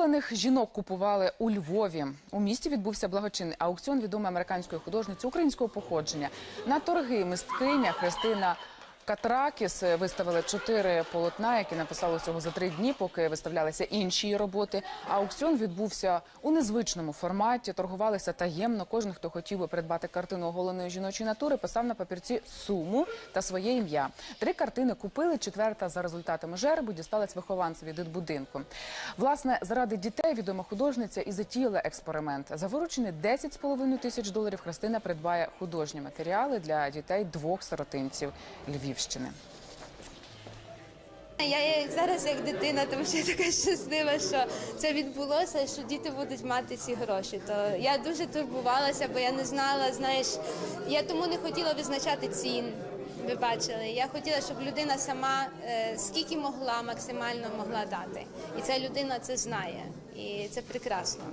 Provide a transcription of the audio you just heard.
Оголених жінок купували у Львові. У місті відбувся благочинний аукціон відомої американської художниці українського походження. На торги мисткиня Христина Катракіс виставили чотири полотна, які написали всього за три дні, поки виставлялися інші роботи. Аукціон відбувся у незвичному форматі. Торгувалися таємно. Кожен, хто хотів би придбати картину оголеної жіночої натури, писав на папірці суму та своє ім'я. Три картини купили. Четверта за результатами жеребу дісталась вихованцеві дитбудинку. Власне, заради дітей відома художниця і затіяла експеримент. За виручені 10,5 тисяч доларів Христина придбає художні матеріали для дітей двох сиротинців Львівщини. Я зараз як дитина, тому що я така щаслива, що це відбулося, що діти будуть мати ці гроші. То я дуже турбувалася, бо я не знала, знаєш, я тому не хотіла визначати цін. Ви бачили, я хотіла, щоб людина сама е, скільки могла, максимально могла дати. І ця людина це знає, і це прекрасно.